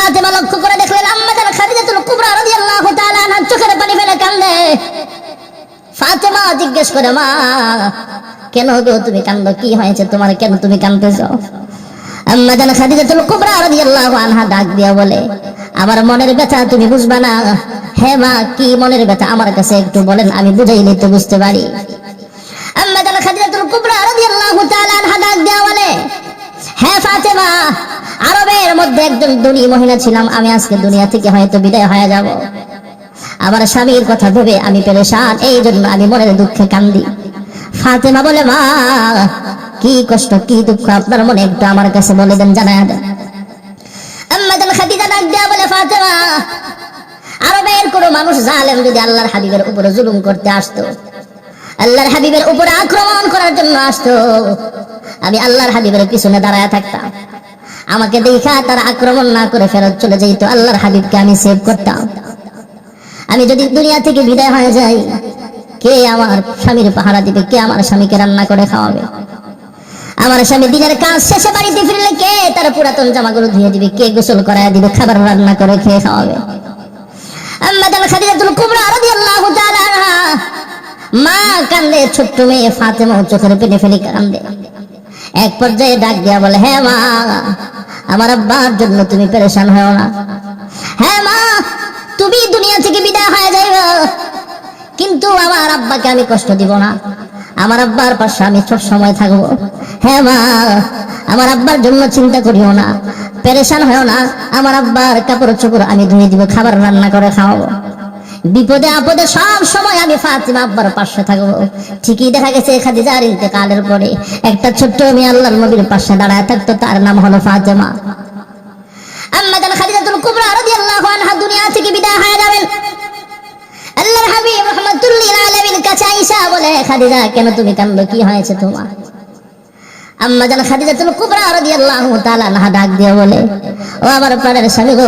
ফাতেমা লক্ষ্য করে দেখলেন খাদিজাতুল কুবরা রাদিয়াল্লাহু তাআলা চোখের পানি ফেলে কান্দে। ফাতেমা জিজ্ঞেস করে, মা, কেন গো তুমি কান্দো? কি হয়েছে? তোমার কেন তুমি খাদিজাতুল কুবরা রাদিয়াল্লাহু আনহা ডাক দিয়া বলে, আমার মনের ব্যথা তুমি বুঝবা না? হ্যাঁ মা, কি মনের ব্যথা? আমার কাছে একটু বলেন, আমি বুঝাইলে তো বুঝতে পারি। আম্মা জান খাদিজাতুল কুবরা রাদিয়াল্লাহু তাআলা আনহা ডাক দিয়া বলে হ্যাঁ ফাতেমা আরবের মধ্যে একজন ধনী মহিলা ছিলাম, আমি আজকে দুনিয়া থেকে হয়তো বিদায় হয়ে যাব। আমার স্বামীর কথা ভেবে আমি পেরেশান, এই জন্য আমি মনের দুঃখে কান্দি। ফাতেমা বলে, মা, কি কষ্ট, কি দুঃখ, আপনার মনে একটু আমার কাছে বলে দেন, জানায় দেন। আমি আল্লাহর হাবিবের পিছনে দাঁড়ায় থাকতাম। আমাকে দেখা তারা আক্রমণ না করে ফেরত চলে যেত আল্লাহর হাবিবকে আমি সেভ করতাম। আমি যদি দুনিয়া থেকে বিদায় হয়ে যাই, কে আমার স্বামীর পাহারা দিবে? কে আমার স্বামীকে রান্না করে খাওয়াবে? আমার স্বামী দিনের কাজ শেষে বাড়িতে ফিরলে কে তার পুরাতন জামাগুলো ধুয়ে দিবে? কে গোসল করায় দিবে? খাবার রান্না করে খেয়ে খাওয়াবে? ছোট্ট মেয়ে ফাতেমা চোখের পেটে ফেলে কান্দে এক পর্যায়ে ডাক দিয়া বলে হ্যাঁ মা। আমার আব্বার জন্য তুমি পরেশান হও না। হ্যাঁ মা, তুমি দুনিয়া থেকে বিদায় হয়ে যাইবা। কিন্তু আমার আব্বাকে আমি কষ্ট দিব না। আমার আব্বার পাশে আমি সব সময় থাকব। হ্যাঁ মা, আমার আব্বার জন্য চিন্তা করিও না। পেরেশান হও না। আমার আব্বার কাপড় চোপড় আমি ধুয়ে দিব, খাবার রান্না করে খাওয়াবো। বিপদে আপদে সব সময় আমি ফাতিমা আব্বার পাশে থাকব। ঠিকই দেখা গেছে খাদিজার ইন্তেকালের পরে একটা ছোট্ট মেয়ে আল্লাহর নবীর পাশে দাঁড়ায় থাকতো, তার নাম হলো ফাতেমা। আম্মা জান খাদিজাতুল কুবরা রাদিয়াল্লাহু আনহা দুনিয়া থেকে বিদায় হয়ে যাবেন। আল্লাহর হাবিব রহমাতুল্লিল আলামিন কাছে আয়েশা বলে, খাদিজা, কেন তুমি কান্দো কি হয়েছে তোমার? আম্মা জান খাদিজাতুল কুবরা রাদিয়াল্লাহু তাআলা আনহা ডাক দিয়ে বলে, ও আমার প্রাণের স্বামী গো,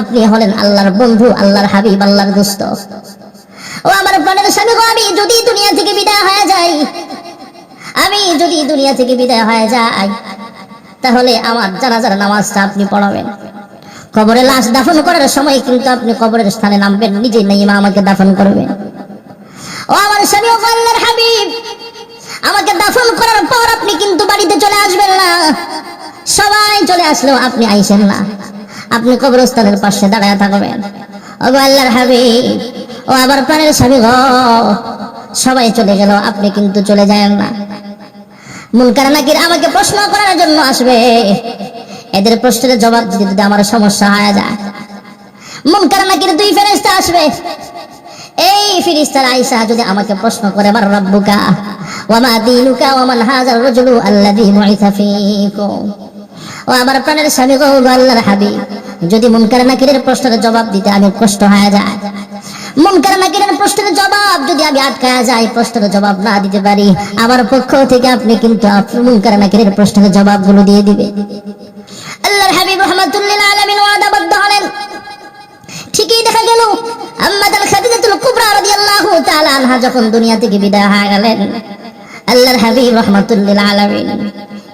আপনি হলেন আল্লাহর বন্ধু, আল্লাহর হাবিব, আল্লাহর দোস্ত। ও আমার প্রাণের স্বামী গো, আমি যদি দুনিয়া থেকে বিদায় হয়ে যাই, আমি যদি দুনিয়া থেকে বিদায় হয়ে যাই, তাহলে আমার জানাজার নামাজটা আপনি পড়াবেন। কবরে লাশ দাফন করার সময় কিন্তু আপনি কবরের স্থানে নামবেন নিজেই নাই মা আমাকে দাফন করবেন। ও আমার স্বামী ও আল্লাহর হাবিব আমাকে দাফন করার পর আপনি কিন্তু বাড়িতে চলে আসবেন না। সবাই চলে আসলেও আপনি আইসেন না। আপনি কবরস্থানের পাশে দাঁড়ায় থাকবেন। ও আল্লাহর হাবিব, ও আবার প্রাণের স্বামী গো, সবাই চলে গেল, আপনি কিন্তু চলে যায় না। মুনকার নাকির আমাকে প্রশ্ন করার জন্য আসবে। এদের প্রশ্নের জবাব দিতে দিতে আমার সমস্যা হয়ে যায়। মুনকার নাকির দুই ফেরেশতা আসবে। এই ফিরিস্তার আয়েশা যদি আমাকে প্রশ্ন করে আমার রব্বুকা। ওয়া মা দীনুকা ওয়া মান হাযার রাজুলু আল্লাযী বুইসা ফীকুম। ও আমার প্রাণের স্বামী গো আল্লাহর হাবিব, যদি মুনকার নাকিরের প্রশ্নের জবাব দিতে আমি কষ্ট হয়ে যায় মুনকার নাকিরের প্রশ্নের জবাব যদি আমি আটকায়া যাই, প্রশ্নের জবাব না দিতে পারি, আমার পক্ষ থেকে আপনি কিন্তু আপ- মুনকার নাকিরের প্রশ্নের জবাবগুলো দিয়ে দিবে। আল্লাহর হাবিব রহমাতুল্লিল আলামিন ওয়াদাবদ্ধ হলেন। ঠিকই দেখা গেল আম্মা জান খাদিজাতুল কুবরা রাদিয়াল্লাহু তাআলা আনহা যখন দুনিয়া থেকে বিদায় হয়ে গেলেন আল্লাহর হাবিব রহমাতুল্লিল আলামিন।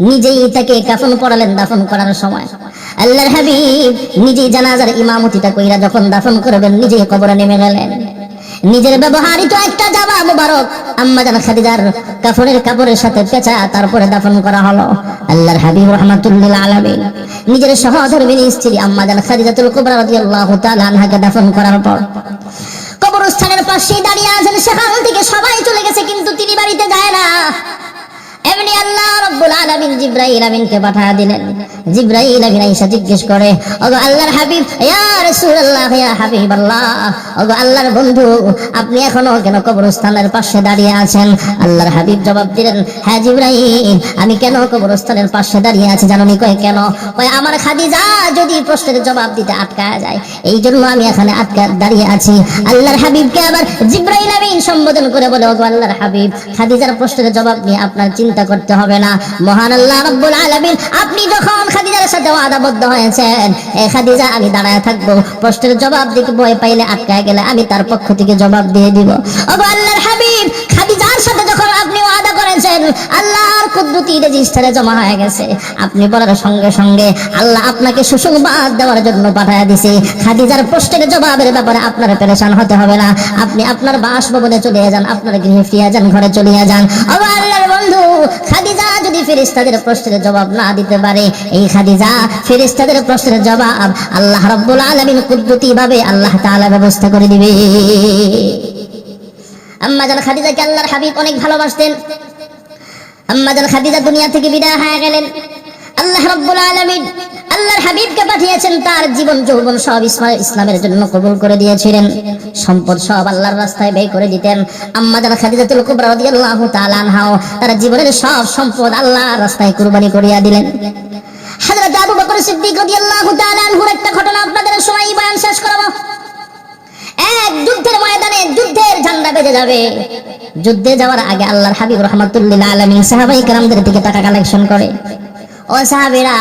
নিজেই তাকে কাফন পড়ালেন দাফন করার সময়। আল্লাহর হাবিব নিজেই জানাজার ইমামতিটা কইরা যখন দাফন করবেন, নিজেই কবরে নেমে গেলেন। নিজের ব্যবহারিত একটা জামা মুবারক আম্মা জান খাদিজার কাফনের কাপড়ের সাথে পেঁচা তারপরে দাফন করা হলো। আল্লাহর হাবিব রহমাতুল্লিল আলামিন। নিজের সহধর্মিনী স্ত্রী আম্মা জান খাদিজাতুল কুবরা রাদিয়াল্লাহু তাআলা আনহাকে দাফন করার পর কবরস্থানের পাশে দাঁড়িয়ে আছেন সেখান থেকে সবাই চলে গেছে কিন্তু তিনি বাড়িতে যায় না। এমনি আল্লাহ রব্বুল আলামিন জিব্রাইল আমিনকে দিলেন। জিব্রাইল আমিন আইসা জিজ্ঞেস করে, ওগো আল্লাহর হাবিব, ইয়া রাসূলুল্লাহ, ইয়া ওগো আল্লাহর বন্ধু, আপনি এখনও কেন কবরস্থানের পাশে দাঁড়িয়ে আছেন? আল্লাহর হাবিব জবাব দিলেন হ্যাঁ জিব্রাইল, আমি কেন কবরস্থানের পাশে দাঁড়িয়ে আছি জানো নি কয় কেন? কয়, আমার খাদিজা যদি প্রশ্নের জবাব দিতে আটকায় যায় এই জন্য আমি এখানে আটকা দাঁড়িয়ে আছি। আল্লাহর হাবিবকে আবার জিব্রাইল আমিন সম্বোধন করে বলে, ওগো আল্লাহর হাবিব, খাদিজার প্রশ্নের জবাব নিয়ে আপনার চিন্তা করতে হবে না। মহান আল্লাহ রব্বুল আলামিন, আপনি যখন খাদিজার সাথে ওয়াদাবদ্ধ হয়েছেন, এ খাদিজা, আমি দাঁড়ায় থাকব। প্রশ্নের জবাব দিকে বই পাইলে আটকায় গেলে আমি তার পক্ষ থেকে জবাব দিয়ে দিব। ও আল্লাহর হাবিব করেছেন? আল্লাহর কুদরতি রেজিস্টারে জমা হয়ে গেছে। আপনি বলার সঙ্গে সঙ্গে আল্লাহ আপনাকে সুসংবাদ দেওয়ার জন্য পাঠায় দিছে। খাদিজার প্রশ্নের জবাবের ব্যাপারে আপনার পেরেশান হতে হবে না। আপনি আপনার বাসভবনে চলে যান, আপনার গৃহে ফিরে যান, ঘরে চলে যান। আল্লাহর বন্ধু, খাদিজা যদি ফেরেশতাদের প্রশ্নের জবাব না দিতে পারে, এই খাদিজা ফেরেশতাদের প্রশ্নের জবাব আল্লাহ রাব্বুল আলামিন কুদরতি ভাবে আল্লাহ তাআলা ব্যবস্থা করে দিবে। আম্মা জান, খাদিজাকে আল্লাহর হাবিব অনেক ভালোবাসতেন। আম্মা জান খাদিজা দুনিয়া থেকে বিদায় হয়ে গেলেন। আল্লাহ রাব্বুল আলামিন আল্লাহর হাবিবকে পাঠিয়েছেন, তার জীবন যৌবন সব ইসমাইল ইসলামের জন্য কবুল করে দিয়েছিলেন। সম্পদ সব আল্লাহর রাস্তায় ব্যয় করে দিতেন। আম্মা জান খাদিজাতুল কুবরা রাদিয়াল্লাহু তাআলা আনহাও তার জীবনের সব সম্পদ আল্লাহর রাস্তায় কুরবানি করিয়া দিলেন। হযরত আবু বকর সিদ্দিক রাদিয়াল্লাহু তাআলা আনহুর একটা ঘটনা আপনাদের সময় বয়ান শেষ করাবো। এক যুদ্ধের ময়দানে যুদ্ধের ঝান্ডা বেজে যাবে। যুদ্ধে যাওয়ার আগে আল্লাহর হাবিব রহমাতুল্লিল আলমিন সাহাবাই কালামদের থেকে টাকা কালেকশন করে। ও সাহাবিরা,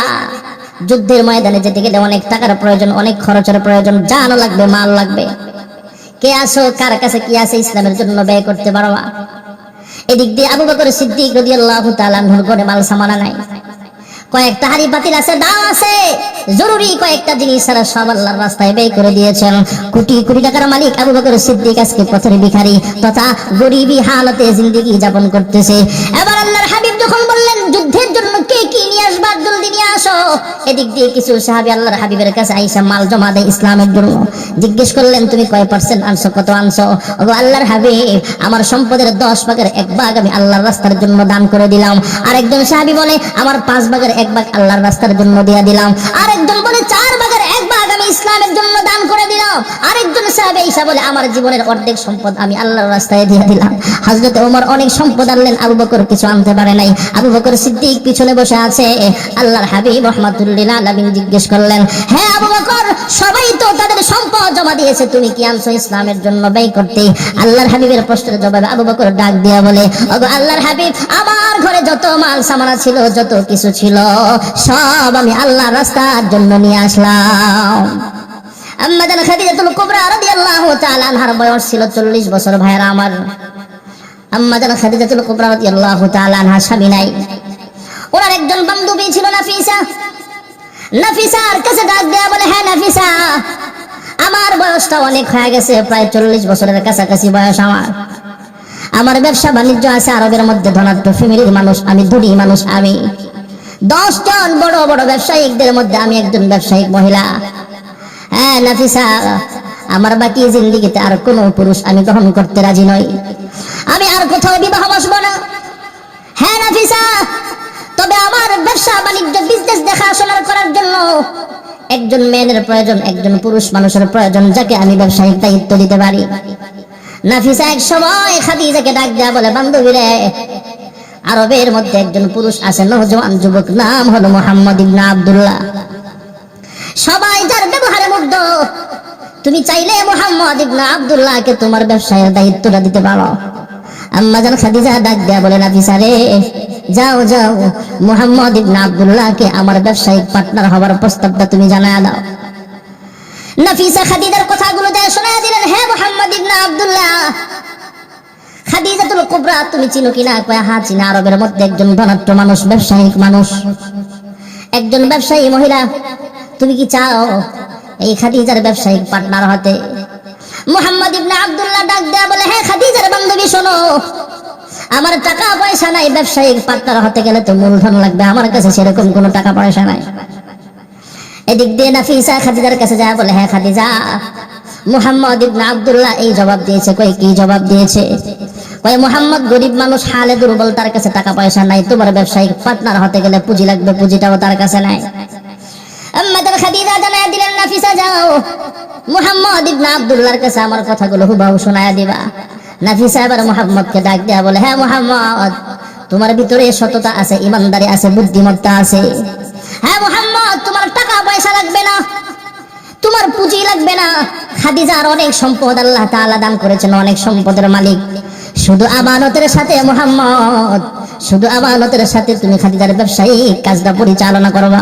যুদ্ধের ময়দানে যেতে গেলে অনেক টাকার প্রয়োজন, অনেক খরচের প্রয়োজন, জানও লাগবে, মাল লাগবে। কে আসো, কার কাছে কি আছে ইসলামের জন্য ব্যয় করতে পারবা? এদিক দিয়ে আবু বকর সিদ্দিক রাদিয়াল্লাহু তাআলা ঘরে মাল সামানা নাই। কয়েকটা হাড়ি বাতিল আছে, দাও আছে। জরুরি কয়েকটা জিনিস সারা সব আল্লাহর রাস্তায় ব্যয় করে দিয়েছেন। কোটি কোটি টাকার মালিক আবু বকর সিদ্দিক আজকে পথের ভিখারি, তথা গরিবী হালতে জিন্দিগি যাপন করতেছে। এবার আল্লাহর হাবিব যখন বললেন যুদ্ধের জন্য কে কি নিয়ে আসবা জলদি নিয়ে আসো এদিক দিয়ে কিছু সাহাবি আল্লাহর হাবিবের কাছে আইসা মাল জমা দেয় ইসলামের জন্য। জিজ্ঞেস করলেন, তুমি কয় পার্সেন্ট আনছো, কত আনছো? ওগো আল্লাহর হাবিব, আমার সম্পদের দশ ভাগের এক ভাগ আমি আল্লাহর রাস্তার জন্য দান করে দিলাম। আরেকজন সাহাবি বলে, আমার পাঁচ ভাগের এক ভাগ আল্লাহর রাস্তার জন্য দিয়ে দিলাম। আরেকজন বলে, চার ভাগের এক ভাগ আমি ইসলামের জন্য দান করে দিলাম। আরেকজন সাহাবে ঈসা বলে, আমার জীবনের অর্ধেক সম্পদ আমি আল্লাহর রাস্তায় দিয়ে দিলাম। হযরত ওমর অনেক সম্পদ আনলেন, আবু বকর কিছু আনতে পারে নাই। আবু বকর সিদ্দিক পিছনে বসে আছে। আল্লাহর হাবিব রহমাতুল্লিল আলামিন জিজ্ঞেস করলেন হ্যাঁ আবু বকর, সবাই তো তাদের সম্পদ জমা দিয়েছে, তুমি কি আনছো ইসলামের জন্য ব্যয় করতে? আল্লাহর হাবিবের প্রশ্নের জবাবে আবু বকর ডাক দিয়া বলে, ওগো আল্লাহর হাবিব, আমার ঘরে যত মাল সামানা ছিল, যত কিছু ছিল, সব আমি আল্লাহর রাস্তার জন্য নিয়ে আসলাম। আম্মা জান খাদিজাতুল কুবরা রাদিয়াল্লাহু তাআলা আনহার বয়স ছিল 40 বছর ভাইরা আমার। আম্মা জান খাদিজাতুল কুবরা রাদিয়াল্লাহু তাআলা আনহার স্বামী নাই। ওনার একজন বান্ধবী ছিল নাফিসা। নাফিসার কাছে ডাক দেয়া বলে হ্যাঁ নাফিসা, আমার বয়সটা অনেক হয়ে গেছে, প্রায় চল্লিশ বছরের কাছাকাছি বয়স আমার। আমার ব্যবসা বাণিজ্য আছে আরবের মধ্যে, ধনাঢ্য ফ্যামিলির মানুষ, আমি ধনী মানুষ, আমি। দশ জন বড় বড় ব্যবসায়িকদের মধ্যে আমি একজন ব্যবসায়িক মহিলা। হ্যাঁ নাফিসা, আমার বাকি জিন্দিগিতে আর কোনো পুরুষ আমি গ্রহণ করতে রাজি নই। আমি আর কোথাও বিবাহ বসবো না। হ্যাঁ নাফিসা, তবে আমার ব্যবসা বাণিজ্য বিজনেস দেখাশোনা করার জন্য একজন মেয়ের প্রয়োজন, একজন পুরুষ মানুষের প্রয়োজন, যাকে আমি ব্যবসায়িক দায়িত্ব দিতে পারি। নাফিসা, এক সময় খাদিজাকে ডাক দেয়া বলে বান্ধবী রে আরবের মধ্যে একজন পুরুষ আছে নজওয়ান যুবক, নাম হলো মোহাম্মদ ইবনা আব্দুল্লাহ। সবাই যার ব্যবহারে মুগ্ধ। তুমি চাইলে মোহাম্মদ ইবনা আব্দুল্লাহকে তোমার ব্যবসায়ের দায়িত্বটা দিতে পারো। আম্মা জান খাদিজা ডাক দেয়া বলে, নাফিসা রে, যাও যাও। মোহাম্মদ ইবনা আব্দুল্লাহকে আমার ব্যবসায়িক পার্টনার হবার প্রস্তাবটা তুমি জানায় দাও। নাফিসা খাদিজার কথাগুলো যায় শোনা দিলেন হ্যাঁ মোহাম্মদ ইবনা আব্দুল্লাহ, খাদিজাতুল কুবরা, তুমি চিনো কিনা কয় হ্যাঁ চিনা আরবের মধ্যে একজন ধনাঢ্য মানুষ, ব্যবসায়িক মানুষ। একজন ব্যবসায়ী মহিলা তুমি কি চাও? এই খাদিজার ব্যবসায়িক পার্টনার হতে। মোহাম্মদ ইবনে আব্দুল্লাহ ডাক দেয়া বলে হ্যাঁ খাদিজার বান্ধবী, শোনো। আমার টাকা পয়সা নাই, ব্যবসায়িক পার্টনার হতে গেলে তো মূলধন লাগবে। আমার কাছে সেরকম কোনো টাকা পয়সা নাই। এদিক দিয়ে নাফিসা খাদিজার কাছে যা বলে হ্যাঁ খাদিজা, মুহাম্মদ ইবনে আব্দুল্লাহ এই জবাব দিয়েছে। কই, কি জবাব দিয়েছে? কই মুহাম্মদ গরিব মানুষ, হালে দুর্বল, তার কাছে টাকা পয়সা নাই। তোমার ব্যবসায়িক পার্টনার হতে গেলে পুঁজি লাগবে, পুঁজিটাও তার কাছে নাই। আম্মাদের খাদিজা জানায় দিলেন, নাফিসা যাও। মুহাম্মদ ইবনে আব্দুল্লাহর কাছে আমার কথাগুলো হুবাহু শোনায় দিবা। নাফিসা এবার মুহাম্মদকে ডাক দেয়া বলে হ্যাঁ মুহাম্মদ, তোমার ভিতরে সততা আছে, ইমানদারি আছে, বুদ্ধিমত্তা আছে। হ্যাঁ মুহাম্মদ, তোমার টাকা পয়সা লাগবে না, তোমার পুঁজি লাগবে না। খাদিজার অনেক সম্পদ আল্লাহ তাআলা দান করেছেন, অনেক সম্পদের মালিক। শুধু আমানতের সাথে মোহাম্মদ, শুধু আমানতের সাথে তুমি খাদিজার ব্যবসায়ী কাজটা পরিচালনা করবা।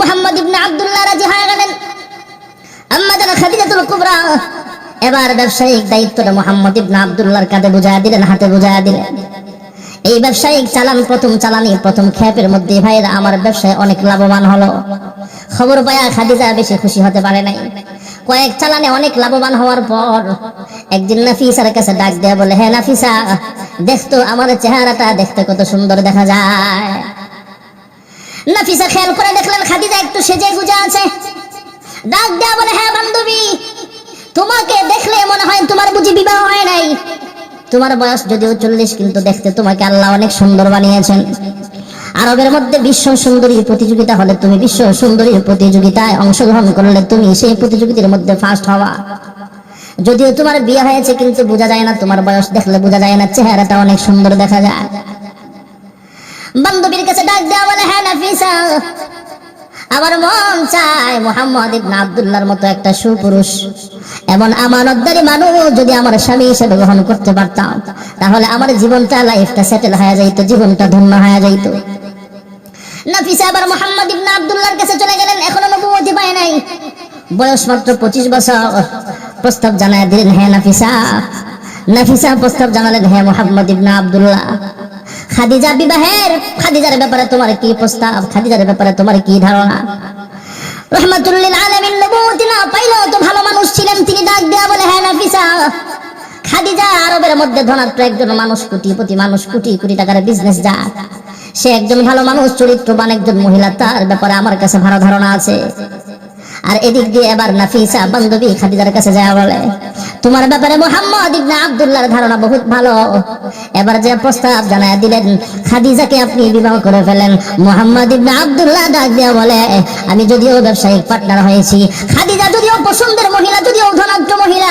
মুহাম্মদ ইবনে আব্দুল্লাহ রাজি হয়ে গেলেন। খাদিজাতুল কুবরা। এবার ব্যবসায়িক দায়িত্বটা মুহাম্মদ ইবনে আব্দুল্লাহর কাঁধে বুঝায়া দিলেন, হাতে বুঝায়া দিলেন। এই ব্যবসায়িক চালান, প্রথম চালানি, প্রথম খ্যাপের মধ্যে ভাইরা আমার ব্যবসায় অনেক লাভবান হলো। খবর পায়া খাদিজা বেশি খুশি হতে পারে নাই। কয়েক চালানে অনেক লাভবান হওয়ার পর একদিন নাফিসার কাছে ডাক দেয়া বলে হ্যাঁ নাফিসা দেখতো আমার চেহারাটা, দেখতে কত সুন্দর দেখা যায়। নাফিসা খেয়াল করে দেখলেন খাদিজা একটু সেজে গুজে আছে। ডাক দেয়া বলে হ্যাঁ বান্ধবী, তোমাকে দেখলে মনে হয় তোমার বুঝি বিবাহ হয় নাই। তোমার বয়স যদিও চল্লিশ, কিন্তু দেখতে তোমাকে আল্লাহ অনেক সুন্দর বানিয়েছেন। আরবের মধ্যে বিশ্ব সুন্দরীর প্রতিযোগিতা হলে তুমি বিশ্ব সুন্দরীর প্রতিযোগিতায় অংশগ্রহণ করলে তুমি সেই প্রতিযোগিতার মধ্যে ফার্স্ট হওয়া। যদিও তোমার বিয়ে হয়েছে, কিন্তু বোঝা যায় না, তোমার বয়স দেখলে বোঝা যায় না, চেহারাটা অনেক সুন্দর দেখা যায়। বান্ধবীর কাছে ডাক দেওয়া বলে হ্যাঁ নাফিসা। আমার মন চায় মোহাম্মদ ইবনে আব্দুল্লাহর মতো একটা সুপুরুষ। এমন আমানতদারি মানুষ যদি আমার স্বামী হিসেবে গ্রহণ করতে পারতাম, তাহলে আমার জীবনটা, লাইফটা সেটেল হয়ে যাইতো, জীবনটা ধন্য হয়ে যাইতো। নাফিসা আবার মোহাম্মদ ইবনে আব্দুল্লাহর কাছে চলে গেলেন, এখনও নবুয়তি পায় নাই। বয়স মাত্র পঁচিশ বছর। প্রস্তাব জানায় দিলেন হ্যাঁ নাফিসা। নাফিসা প্রস্তাব জানালেন হ্যাঁ মোহাম্মদ ইবনে আব্দুল্লাহ। খাদিজা বিবাহের, খাদিজার ব্যাপারে তোমার কি প্রস্তাব? খাদিজার ব্যাপারে তোমার কি ধারণা? রহমাতুল্লিল আলামিন নবুয়তি না পাইলেও তো ভালো মানুষ ছিলেন তিনি ডাক দেয়া বলে হ্যাঁ নাফিসা। খাদিজা আরবের মধ্যে ধনাত্র একজন মানুষ, কোটিপতি মানুষ, কোটি কোটি টাকার বিজনেস যাক সে একজন ভালো মানুষ, চরিত্রবান একজন মহিলা, তার ব্যাপারে আমার কাছে ভালো ধারণা আছে। আর এদিক দিয়ে এবার নাফিসা বান্ধবী খাদিজার কাছে যায় বলে, তোমার ব্যাপারে মোহাম্মদ ইবনে আব্দুল্লাহর ধারণা বহুত ভালো। এবার যে প্রস্তাব জানায় দিলেন, খাদিজাকে আপনি বিবাহ করে ফেলেন। মোহাম্মদ ইবনে আব্দুল্লাহ ডাক দিয়া বলে, আমি যদিও ব্যবসায়িক পার্টনার হয়েছি, খাদিজা যদিও পছন্দের মহিলা, যদিও ধনাঢ্য মহিলা,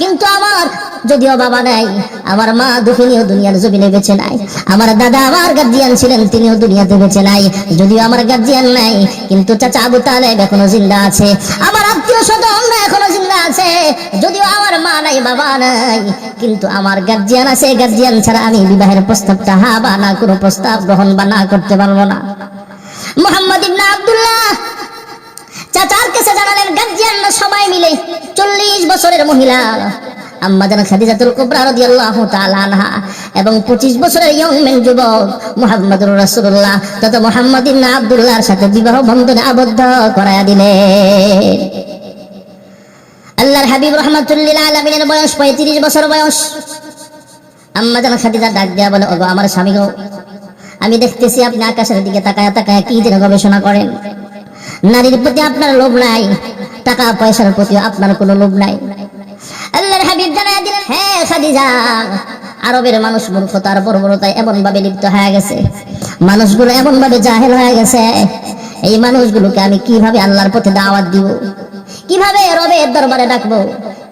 কিন্তু আমার যদিও বাবা নাই, আমার মা দুঃখিনীও দুনিয়ার জমিনে বেঁচে নাই। আমার দাদা আমার গার্জিয়ান ছিলেন, তিনিও দুনিয়াতে বেঁচে নাই। যদিও আমার গার্জিয়ান নাই, কিন্তু চাচা আবু তালেব এখনও জিন্দা আছে। আমার আত্মীয় স্বজনরা এখনও জিন্দা আছে। যদিও আমার মা নাই, বাবা নাই, কিন্তু আমার গার্জিয়ান আছে। গার্জিয়ান ছাড়া আমি বিবাহের প্রস্তাবটা হা বা না, কোনো প্রস্তাব গ্রহণ বা না করতে পারব না। মোহাম্মদ ইবনা আব্দুল্লাহ চাচার কাছে জানালেন গার্জিয়ান সবাই মিলে চল্লিশ বছরের মহিলা। আম্মা জান খাদিজাতুল কুবরা এবং 25 বছরের ইয়ং মেন যুবক মুহাম্মদুর রাসূলুল্লাহ, তত মুহাম্মদ ইবনে সাথে বিবাহ বন্ধনে আবদ্ধ করায়া দিলেন আল্লাহর হাবিব রহমাতুল্লিল আলামিনের বয়স 35 বছর বয়স। আম্মা জান খাদিজা ডাক দেয়া বলে, ওগো আমার স্বামী আমি দেখতেছি আপনি আকাশের দিকে তাকায় তাকায় কি যেন গবেষণা করেন। নারীর প্রতি আপনার লোভ নাই, টাকা পয়সার প্রতি আপনার কোনো লোভ নাই। আল্লাহর হাবিব জানায় দিলেন হ্যাঁ খাদিজা, আরবের মানুষ মূর্খতার বর্বরতায় এমন ভাবে লিপ্ত হয়ে গেছে। মানুষগুলো এমন ভাবে জাহেল হয়ে গেছে। এই মানুষগুলোকে আমি কীভাবে আল্লাহর পথে দাওয়াত দিব? কীভাবে রবের দরবারে ডাকবো?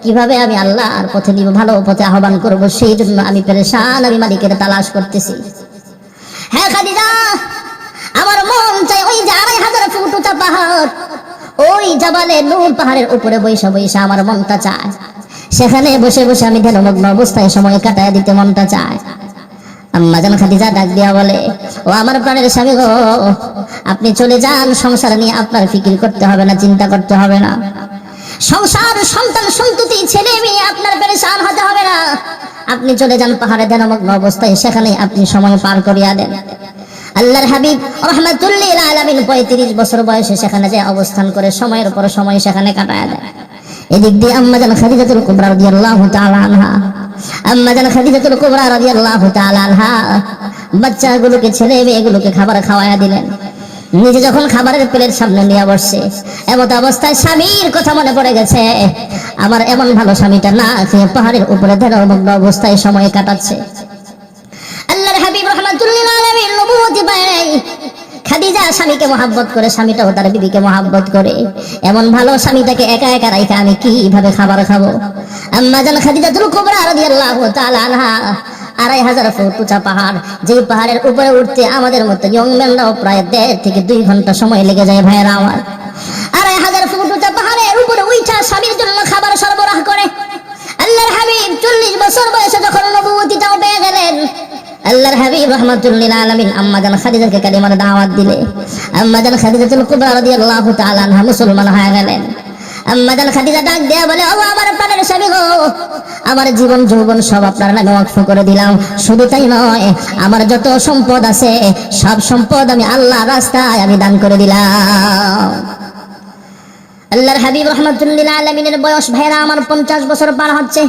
কীভাবে আমি আল্লাহর পথে দিব ভালো পথে আহ্বান করব? সেই জন্য আমি পেরেশান, আমি মালিকের তালাশ করতেছি। হ্যাঁ খাদিজা, আমার মন চাই ওই যে আড়াই হাজার ফুট উঁচা পাহাড়। ওই জাবালে নূর পাহাড়ের উপরে বৈশা বৈশা আমার মনটা চায়। সেখানে বসে বসে আমি ধ্যানমগ্ন অবস্থায় সময় কাটায় দিতে মনটা চায়। আম্মা জান খাদিজা ডাক দিয়া বলে, ও আমার প্রাণের স্বামী গো, আপনি চলে যান, সংসার নিয়ে আপনার ফিকির করতে হবে না, চিন্তা করতে হবে না। সংসার, সন্তান, সন্ততি, ছেলে মেয়ে আপনার পেরেশান হতে হবে না। আপনি চলে যান পাহাড়ে ধ্যানমগ্ন অবস্থায় সেখানে আপনি সময় পার করিয়া দেন। আল্লাহর হাবিব রহমাতুল্লিল আলামিন পঁয়ত্রিশ বছর বয়সে সেখানে যে অবস্থান করে, সময়ের পর সময় সেখানে কাটায় দেয় এদিক দিয়ে খাদিজাতুল কুবরা খাদিজাতুল কুবরা বাচ্চাগুলোকে, ছেলে মেয়েগুলোকে খাবার দিলেন। নিজে যখন খাবারের প্লেট সামনে নিয়ে বসছে অবস্থায় স্বামীর কথা মনে পড়ে গেছে, আমার এমন ভালো স্বামীটা না খেয়ে পাহাড়ের উপরে ধ্যানমগ্ন অবস্থায় সময় কাটাচ্ছে। আল্লাহর হাবিব রহমাতুল্লিল খাদিজা স্বামীকে মহাব্বত করে, স্বামীটাও তার বিবিকে মহাব্বত করে। এমন ভালো স্বামীটাকে একা একা রাইখা আমি কীভাবে খাবার খাব? আম্মা জান খাদিজা তুল কুবরা রাদিয়াল্লাহু তাআলা আনহা, আড়াই হাজার ফুট উঁচা পাহাড়, যেই পাহাড়ের উপরে উঠতে আমাদের মতো ইয়ং ম্যানরাও প্রায় দেড় থেকে দুই ঘণ্টা সময় লেগে যায় ভাইয়েরা আমার। আড়াই হাজার ফুট উঁচা পাহাড়ের উপরে উইঠা স্বামীর জন্য খাবার সরবরাহ করে। আল্লাহর হাবিব চল্লিশ বছর বয়সে যখন নবুয়তিটাও পেয়ে গেলেন আল্লাহর হাবিব রহমাতুল্লিল আলামিন আম্মা জান খাদিজাকে কালিমার দাওয়াত দিলে। আম্মা জান খাদিজাতুল কুবরা রাদিয়াল্লাহু তাআলা আনহা মুসলমান হয়ে গেলেন। আম্মা জান খাদিজা ডাক দেয়া বলে ও আমার প্রাণের স্বামী গো, আমার জীবন যৌবন সব আপনার নামে ওয়াকফ করে দিলাম। শুধু তাই নয়, আমার যত সম্পদ আছে, সব সম্পদ আমি আল্লাহ রাস্তায় আমি দান করে দিলাম। আল্লাহর হাবিব রহমতুল্লিল আলমিনের বয়স ভাইরা আমার পঞ্চাশ বছর পার হচ্ছে।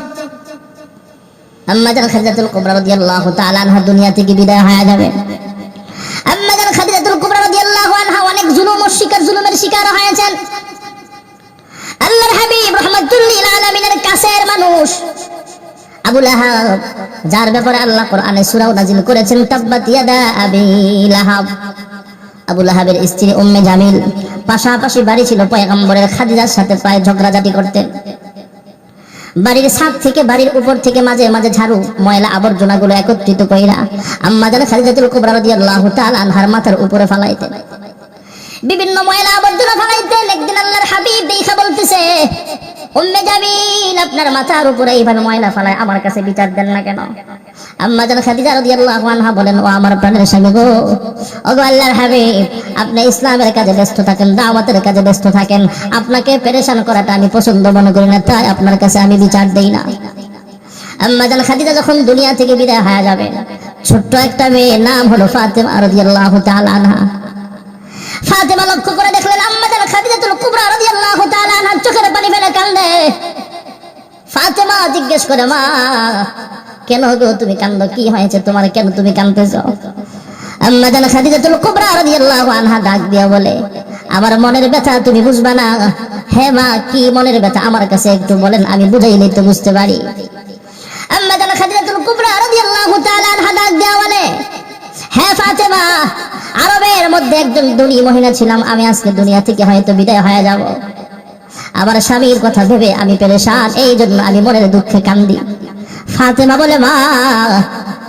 আম্মা জান খাদিজাতুল কুবরা রাদিয়াল্লাহু তাআলা আনহা দুনিয়া থেকে বিদায় হয়ে যাবে, আম্মা জান খাদিজাতুল কুবরা রাদিয়াল্লাহু আনহা অনেক জুলুম ও শিকার জুলুমের শিকার হয়েছেন, আল্লাহর হাবিব রহমতুল্লিল আলমিনের কাছের মানুষ আবু লাহাব, যার ব্যাপারে আল্লাহ কোরআনে সূরা নাজিল করেছেন, তাব্বাত ইয়াদা আবি লাহাব। আবু লাহাবের স্ত্রী উম্মে জামিল পাশাপাশি বাড়ি ছিল পয়গম্বরের খাদিজার সাথে প্রায় ঝগড়াঝাটি করতেন বাড়ির ছাদ থেকে বাড়ির উপর থেকে মাঝে মাঝে ঝাড়ু, ময়লা আবর্জনা গুলো একত্রিত কইরা আম্মা জান খাদিজাতুল কুবরা রাদিয়াল্লাহু তাআলা আনহার মাথার উপরে ফালাইতেন। বিভিন্ন ময়লা আবর্জনা ফালাইতেন। একদিন আল্লাহর হাবিব দেখা বলতেছে, উম্মে জামিল, আপনার মাথার উপরে এইভাবে ময়লা ফালায়, আমার কাছে বিচার দেন না কেন? আম্মা জান খাদিজা রাদিয়াল্লাহু আনহা বলেন, ও আমার প্রাণের স্বামী গো ও গো আল্লাহর হাবিব, আপনি ইসলামের কাজে ব্যস্ত থাকেন, দাওয়াতের কাজে ব্যস্ত থাকেন। আপনাকে পেরেশান করাটা আমি পছন্দ মনে করি না, তাই আপনার কাছে আমি বিচার দেই না। আম্মা জান খাদিজা যখন দুনিয়া থেকে বিদায় হয়ে যাবে, ছোট্ট একটা মেয়ের নাম হলো ফাতেমা রাদিয়াল্লাহু তাআলা আনহা। ফাতেমা লক্ষ্য করে দেখলেন আম্মা জান খাদিজাতুল কুবরা রাদিয়াল্লাহু তাআলা আনহা চোখের পানি ফেলে কান্দে। ফাতেমা জিজ্ঞেস করে, মা, কেন গো তুমি কান্দো? কি হয়েছে? তোমার কেন তুমি কান্দতেছো? আম্মা জান খাদিজাতুল কুবরা রাদিয়াল্লাহু আনহা ডাক দিয়া বলে, আমার মনের ব্যথা তুমি বুঝবা না? হে মা, কি মনের ব্যথা? আমার কাছে একটু বলেন, আমি বুঝাইলেই তো বুঝতে পারি। আম্মা জান খাদিজাতুল কুবরা রাদিয়াল্লাহু তাআলা আনহা ডাক দিয়া বলে হ্যাঁ ফাতেমা, আরবের মধ্যে একজন ধনী মহিলা ছিলাম, আমি আজকে দুনিয়া থেকে হয়তো বিদায় হয়ে যাব। আমার স্বামীর কথা ভেবে আমি পেরেশান এই জন্য আমি মনের দুঃখে কান্দি। ফাতেমা বলে, মা,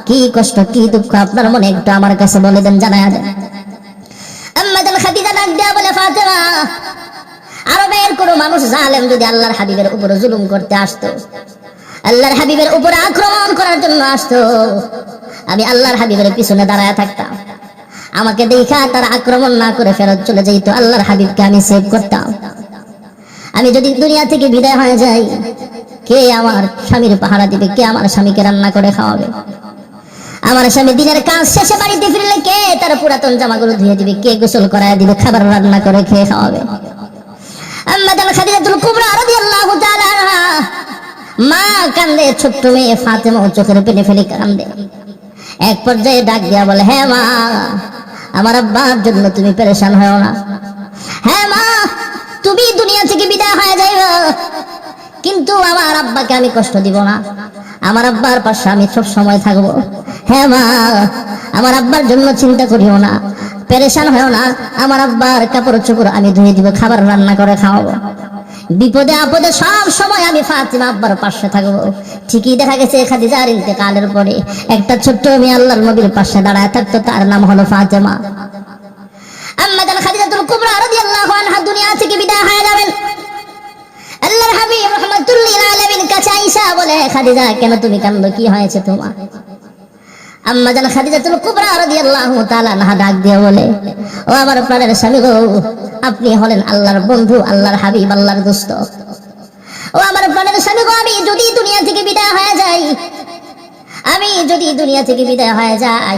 কি কষ্ট, কি দুঃখ, আপনার মনে একটু আমার কাছে বলে দেন, জানায় দেন। আম্মা খাদিজা ডাক দেয়া বলে, ফাতেমা আরবের কোন মানুষ জালেম যদি আল্লাহর হাবিবের উপরে জুলুম করতে আসতো, আল্লাহর হাবিবের উপরে আক্রমণ করার জন্য আসতো, আমি আল্লাহর হাবিবের পিছনে দাঁড়ায় থাকতাম। আমাকে দেখা তারা আক্রমণ না করে ফেরত চলে যেত আল্লাহর হাবিবকে আমি সেভ করতাম। আমি যদি দুনিয়া থেকে বিদায় হয়ে যাই, কে আমার স্বামীর পাহারা দিবে? কে আমার স্বামীকে রান্না করে খাওয়াবে? আমার স্বামী দিনের কাজ শেষে বাড়িতে ফিরলে কে তার পুরাতন জামাগুলো ধুয়ে দিবে? কে গোসল করায় দিবে? খাবার রান্না করে খেয়ে খাওয়াবে? হ্যাঁ মা, আমার আব্বার জন্য তুমি পেরেশান হও না। হ্যাঁ মা তুমি দুনিয়া থেকে বিদায় হয়ে যাইবা। কিন্তু আমার আব্বাকে আমি কষ্ট দিব না। আমার আব্বার পাশে আমি সব সময় থাকব। হ্যাঁ মা, আমার আব্বার জন্য চিন্তা করিও না। পেরেশান হয়েও না। আমার আব্বার কাপড় চোপড় আমি ধুয়ে দিব, খাবার রান্না করে খাওয়াবো। বিপদে আপদে সব সময় আমি ফাতিমা আব্বার পাশে থাকব। ঠিকই দেখা গেছে খাদিজার ইন্তেকালের পরে একটা ছোট্ট মেয়ে আল্লাহর নবীর পাশে দাঁড়ায় থাকতো, তার নাম হলো ফাতেমা। কুবরা আনহা দুনিয়া থেকে বিদায় হয়ে যাবেন। আল্লাহর হাবিব রাহমাতুল্লিল আলামিন কাছে আয়েশা বলে, খাদিজা, কেন তুমি কান্দো? কি হয়েছে তোমার? আম্মা জান কুবরা তাআলা ডাক দিয়ে বলে, ও আমার প্রাণের স্বামী গো, আপনি হলেন আল্লাহর বন্ধু, আল্লাহর হাবিব, আল্লাহর দোস্ত। ও আমার প্রাণের স্বামী গো, আমি যদি দুনিয়া থেকে বিদায় হয়ে যাই, আমি যদি দুনিয়া থেকে বিদায় হয়ে যাই,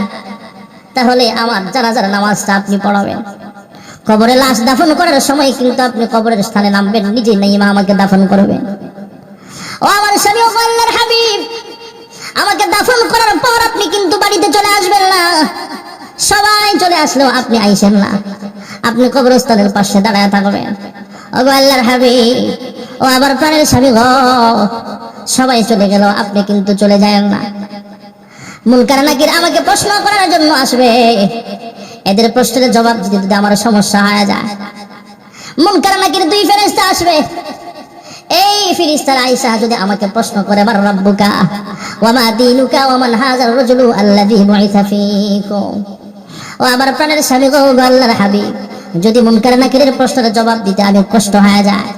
তাহলে আমার জানাজার নামাজটা আপনি পড়াবেন। কবরে লাশ দাফন করার সময় কিন্তু আপনি কবরের স্থানে নামবেন, নিজে নেই মা আমাকে দাফন করবেন ও আমার স্বামী, ও আল্লাহর হাবিব, আমাকে দাফন করার পর আপনি কিন্তু বাড়িতে চলে আসবেন না। সবাই চলে আসলেও আপনি আইসেন না। আপনি কবরস্থানের পাশে দাঁড়ায় থাকবেন। ও আল্লাহর হাবিব, ও আবার প্রাণের স্বামী ঘ সবাই চলে গেল, আপনি কিন্তু চলে যায় না। মুনকার নাকির আমাকে প্রশ্ন করার জন্য আসবে। এদের প্রশ্নের জবাব দিতে যদি আমার সমস্যা হয়ে যায়। মুনকার নাকির দুই ফেরেস্তা আসবে। এই ফিরিস্তার আইসা যদি আমাকে প্রশ্ন করে আমার রব্বুকা ওয়ামা দিনুকা ওয়ামান হাজার রাজুলু আল্লাযী বুইসা ফীকুম? ও আমার প্রাণের স্বামী গো আল্লাহর হাবিব, যদি মুনকার নাকিরের প্রশ্নের জবাব দিতে আমি কষ্ট হয়ে যায়।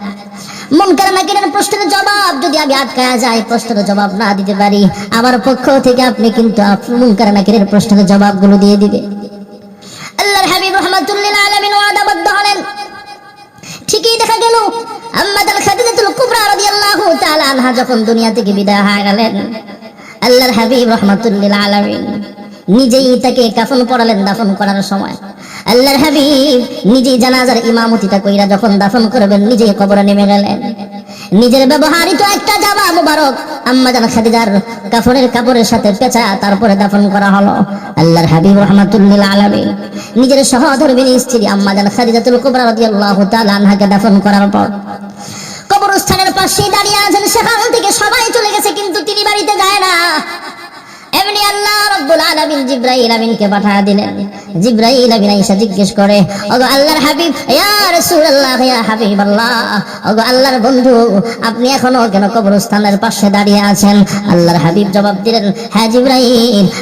মুনকার নাকিরের প্রশ্নের জবাব যদি আমি আটকায়া যাই প্রশ্নের জবাব না দিতে পারি। আমার পক্ষ থেকে আপনি কিন্তু মুনকার নাকিরের প্রশ্নের জবাবগুলো দিয়ে দিবে। আল্লাহর হাবিব রহমাতুল্লিল ওয়াদাবদ্ধ হলেন। ঠিকই দেখা গেল খাদিজাতুল কুবরা রাদিয়াল্লাহু তাআলা আনহা যখন দুনিয়া থেকে বিদায় হয়ে গেলেন, আল্লাহর হাবিব রহমাতুল্লিল আলামিন নিজেই তাকে কাফন পড়ালেন দাফন করার সময়। আল্লাহর হাবিব নিজেই জানাজার ইমামতিটা কইরা যখন দাফন করবেন, নিজেই কবরে নেমে গেলেন। নিজের ব্যবহারিত একটা জামা মুবারক আম্মা জান খাদিজার কাফনের কাপড়ের সাথে পেঁচা তারপরে দাফন করা হলো। আল্লাহর হাবিব রহমাতুল্লিল আলমী নিজের সহধর্মিনী স্ত্রী আম্মা জান খাদিজাতুল কুবরা রাদিয়াল্লাহু তাআলা আনহাকে দাফন করার পর কবরস্থানের পাশে দাঁড়িয়ে আছেন, সেখান থেকে সবাই চলে গেছে, কিন্তু তিনি বাড়িতে যায় না। এমনি আল্লাহ রব্বুল আলামিন আমিনকে দিলেন। আমিন আয়েশা জিজ্ঞেস করে, ওগো আল্লাহর হাবিব, ইয়া রাসূলুল্লাহ, ইয়া ওগো আল্লাহর বন্ধু, আপনি এখনও কেন কবরস্থানের পাশে দাঁড়িয়ে আছেন? আল্লাহর হাবিব জবাব দিলেন হ্যাঁ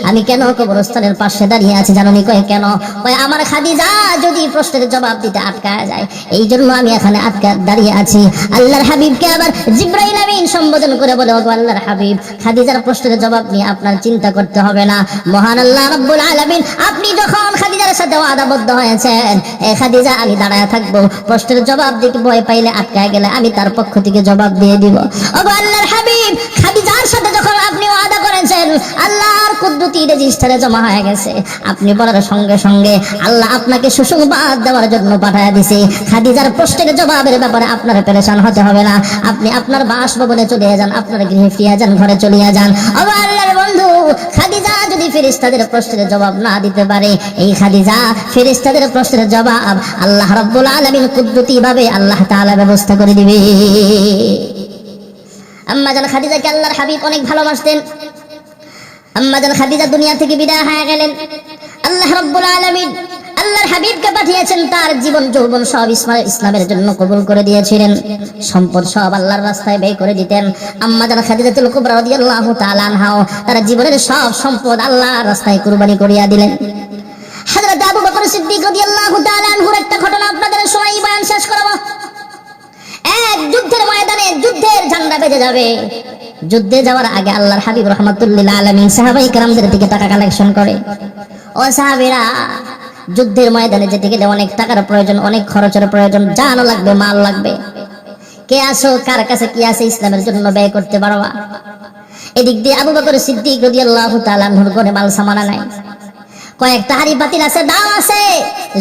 আমি কেন কবরস্থানের পাশে দাঁড়িয়ে আছি জানো নি কয় কেন? কয়, আমার খাদিজা যদি প্রশ্নের জবাব দিতে আটকায় যায়, এই জন্য আমি এখানে আটকা দাঁড়িয়ে আছি। আল্লাহর হাবিবকে আবার জিব্রাইল আমিন সম্বোধন করে বলে, ওগো আল্লাহর হাবিব, খাদিজার প্রশ্নের জবাব নিয়ে আপনার চিন্তা করতে হবে না। মহান আল্লাহ রাব্বুল আলামিন, আপনি যখন খাদিজার সাথে ওয়াদাবদ্ধ হয়েছেন, এ খাদিজা, আমি দাঁড়ায় থাকব। প্রশ্নের জবাব দিতে ভয় পাইলে আটকায় গেলে আমি তার পক্ষ থেকে জবাব দিয়ে দিব। ওগো আল্লাহর হাবিব, খাদিজার সাথে যখন আপনি ওয়াদা করেছেন আল্লাহর কুদরতি রেজিস্টারে জমা হয়ে গেছে। আপনি বলার সঙ্গে সঙ্গে আল্লাহ আপনাকে সুসংবাদ দেওয়ার জন্য পাঠায় দিছে। খাদিজার প্রশ্নের জবাবের ব্যাপারে আপনার পেরেশান হতে হবে না। আপনি আপনার বাসভবনে চলে যান, আপনার গৃহে ফিরে যান, ঘরে চলে যান। আল্লাহর খাদিজা যদি আল্লাহর হাবিব অনেক ভালোবাসতেন। আম্মা জান খাদিজা দুনিয়া থেকে বিদায় হয়ে গেলেন। আল্লাহ রাব্বুল আলামিন আল্লাহর হাবিবকে পাঠিয়েছেন, তার জীবন, যৌবন সব ইসমাইল ইসলামের জন্য কবুল করে দিয়েছিলেন। সম্পদ সব আল্লাহর রাস্তায় ব্যয় করে দিতেন। আম্মা জান খাদিজাতুল কুবরা রাদিয়াল্লাহু তাআলা আনহাও তার জীবনের সব সম্পদ আল্লাহর রাস্তায় কুরবানি করিয়া দিলেন। হযরত আবু বকর সিদ্দিক রাদিয়াল্লাহু তাআলা আনহুর একটা ঘটনা আপনাদের সময় বয়ান শেষ করব। এক যুদ্ধের ময়দানে যুদ্ধের ঝান্ডা বেজে যাবে। যুদ্ধে যাওয়ার আগে আল্লাহর হাবিব রহমাতুল্লিল আলমিন সাহাবাই কারামদের দিকে টাকা কালেকশন করে। ও সাহাবিরা যুদ্ধের ময়দানে যেতে গেলে অনেক টাকার প্রয়োজন, অনেক খরচের প্রয়োজন, জানও লাগবে, মাল লাগবে। কে আসো, কার কাছে কি আছে ইসলামের জন্য ব্যয় করতে পারবা? এদিক দিয়ে আবু বকর সিদ্দিক রাদিয়াল্লাহু তাআলা ঘরে মাল সামানা নাই। কয়েকটা হাড়ি বাতিল আছে দাম আছে।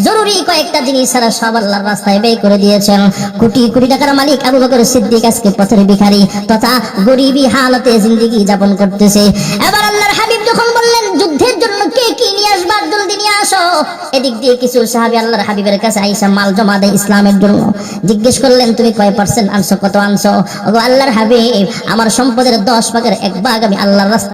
জরুরি কয়েকটা জিনিস সারা সব আল্লাহর রাস্তায় ব্যয় করে দিয়েছেন। কোটি কোটি টাকার মালিক আবু বকর সিদ্দিক আজকে পথের ভিখারি, তথা গরিবী হালতে জিন্দেগি যাপন করতেছে। এবার আল্লাহর হাবিব যখন বললেন, যুদ্ধের জন্য কে কি নিয়ে আসবার জলদি নিয়ে আসো। এদিক দিয়ে কিছু সাহাবী আল্লাহর হাবিবের কাছে আইসা মাল জমা দেয় ইসলামের জন্য। জিজ্ঞেস করলেন, তুমি কয় পার্সেন্ট আনছো, কত আনছো? আল্লাহর হাবিব, আমার সম্পদের দশ ভাগের এক ভাগ আমি আল্লাহর রাস্তায়